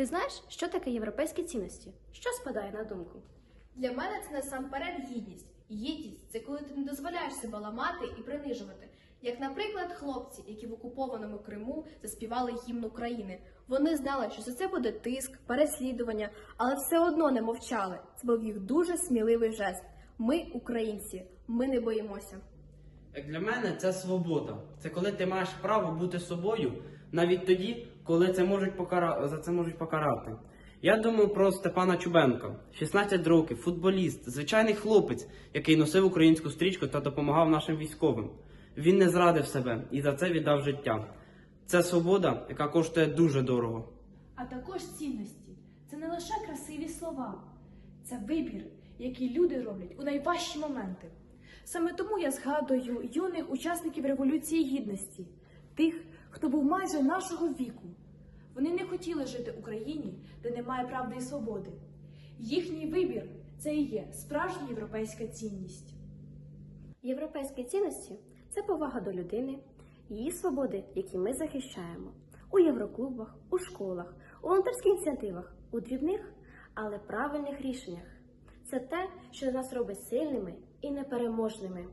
Ти знаєш, що таке європейські цінності? Що спадає на думку? Для мене це насамперед гідність. Гідність це коли ти не дозволяєш себе ламати і принижувати. Як, наприклад, хлопці, які в окупованому Криму заспівали гімн України. Вони знали, що за це буде тиск, переслідування, але все одно не мовчали. Це був їх дуже сміливий жест. Ми українці, ми не боїмося. Для мене це свобода. Це коли ти маєш право бути собою, навіть тоді, коли це можуть покара... за це можуть покарати. Я думаю про Степана Чубенка, 16 років, футболіст, звичайний хлопець, який носив українську стрічку та допомагав нашим військовим. Він не зрадив себе і за це віддав життя. Це свобода, яка коштує дуже дорого. А також цінності. Це не лише красиві слова, це вибір, який люди роблять у найважчі моменти. Саме тому я згадую юних учасників Революції Гідності, тих, хто був майже нашого віку. Вони не хотіли жити в Україні, де немає правди і свободи. Їхній вибір це і є справжня європейська цінність. Європейські цінності це повага до людини, її свободи, які ми захищаємо у євроклубах, у школах, у волонтерських ініціативах, у дрібних, але правильних рішеннях. Це те, що нас робить сильними і непереможними.